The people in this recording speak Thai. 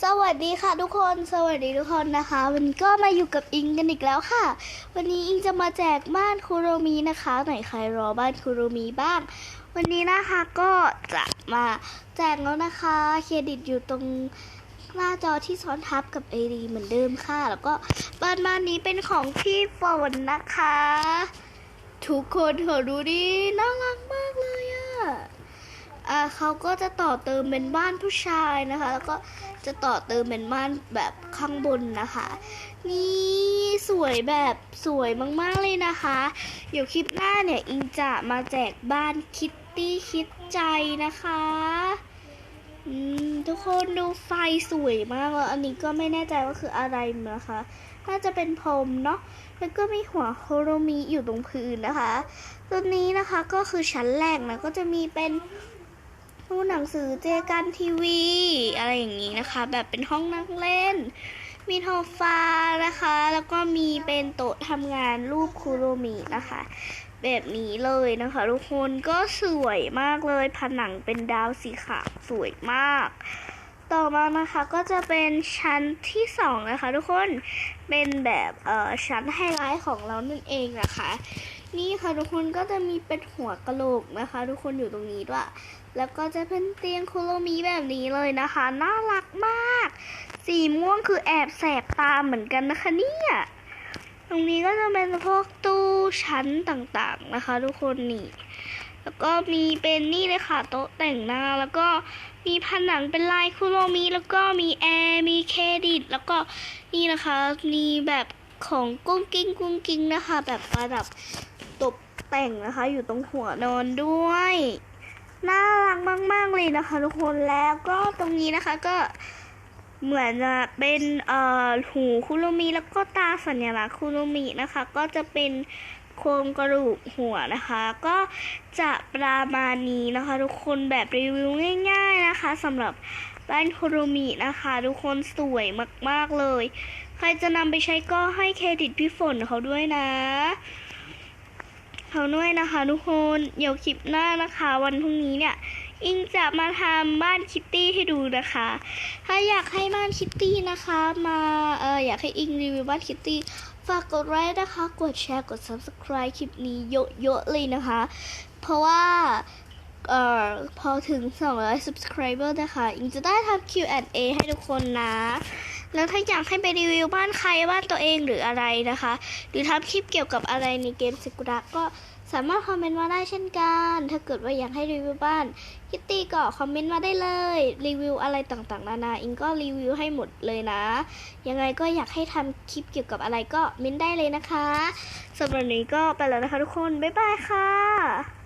สวัสดีค่ะทุกคนสวัสดีทุกคนนะคะ วันนี้ก็มาอยู่กับอิงกันอีกแล้วค่ะ วันนี้อิงจะมาแจกบ้านคุโรมีนะคะไหนใครรอบ้านคุโรมีบ้าง วันนี้นะคะก็จะมาแจกแล้วนะคะเครดิตอยู่ตรงหน้าจอที่ซ้อนทับกับเอดีเหมือนเดิมค่ะ แล้วก็บ้านบ้านนี้เป็นของพี่ฝนนะคะ ทุกคนเถอดูดิน่ารักมากเลยอะ อ่า เขาก็จะต่อเติมเป็นบ้านผู้ชายนะคะ แล้วก็จะต่อเติมเป็นบ้านแบบข้างบนนะคะ นี่สวยแบบสวยมากๆเลยนะคะเดี๋ยวคลิปหน้าเนี่ยอิงจะมาแจกบ้านคิตตี้คิดใจนะคะอืมทุกคนดูไฟสวยมากแล้วอันนี้ก็ไม่แน่ใจว่าคืออะไรนะคะ น่าจะเป็นพรมเนาะแล้วก็มีหัวโคโรมิอยู่ตรงพื้นนะคะ ตัวนี้นะคะก็คือชั้นแรกนะก็จะมีเป็น ตู้หนังสือเจกันทีวี อะไรอย่างนี้นะคะ แบบเป็นห้องนั่งเล่น มีโซฟานะคะ แล้วก็มีเป็นโต๊ะทำงานรูปคุโรมินะคะ แบบนี้เลยนะคะ ทุกคนก็สวยมากเลย ผนังเป็นดาวสีขาวสวยมาก ต่อมานะคะก็จะเป็นชั้นที่สองนะคะ ทุกคนเป็นแบบเอ่อชั้นไฮไลท์ของเรานั่นเองนะคะ นี่ค่ะทุกคนก็จะมีเป็นหัวกะโหลกนะคะ ทุกคนอยู่ตรงนี้ด้วยแล้วก็จะเป็นเตียงคุโรมิแบบนี้เลยนะคะ น่ารักมาก สีม่วงคือแอบแสบตาเหมือนกันนะคะเนี่ยตรงนี้ก็จะเป็นพวกตู้ชั้นต่างๆนะคะ ทุกคนนี่ แล้วก็มีเป็นนี่เลยค่ะโต๊ะแต่งหน้า แล้วก็มีผนังเป็นลายคุโรมิแล้วก็มีแอร์มีเครดิต แล้วก็นี่นะคะมีแบบของกุ้งกิ้งกุ้งกิ้งนะคะ แบบประดับ ตกแต่งนะคะ อยู่ตรงหัวนอนด้วยน่ารักมาก ๆ เลยนะคะ ทุกคนแล้วก็ตรงนี้นะคะก็เหมือนจะเป็นเอ่อหูคุโรมิแล้วก็ตาสัญลักษณ์คุโรมินะคะ ก็จะเป็นโครงกระดูกหัวนะคะ ก็จะประมาณนี้นะคะ ทุกคนแบบรีวิวง่าย ๆนะคะสำหรับบ้านคุโรมินะคะ ทุกคนสวยมาก ๆ เลย ใครจะนำไปใช้ก็ให้เครดิตพี่ฝนเขาด้วยนะ เขาด้วยนะคะทุกคนเดี๋ยวคลิปหน้านะคะ วันพรุ่งนี้เนี่ย อิงจะมาทำบ้านคิตตี้ให้ดูนะคะ ถ้าอยากให้บ้านคิตตี้นะคะ มาเอออยากให้อิงรีวิวบ้านคิตตี้ฝากกดไลค์นะคะ กดแชร์กด subscribe คลิปนี้เยอะๆเลยนะคะ เพราะว่าเอ่อพอถึง 200 subscriber นะคะ อิงจะได้ทำ Q&A ให้ทุกคนนะ แล้วถ้าอยากให้ไปรีวิวบ้านใครบ้านตัวเองหรืออะไรนะคะ หรือทำคลิปเกี่ยวกับอะไรในเกมสกุระก็สามารถคอมเมนต์มาได้เช่นกัน ถ้าเกิดว่าอยากให้รีวิวบ้านคิตตี้ก็คอมเมนต์มาได้เลย รีวิวอะไรต่างๆ นานา อิงก็รีวิวให้หมดเลยนะ ยังไงก็อยากให้ทำคลิปเกี่ยวกับอะไรก็เม้นได้เลยนะคะสำหรับนี้ก็ไปแล้วนะคะทุกคน บ๊ายบายค่ะ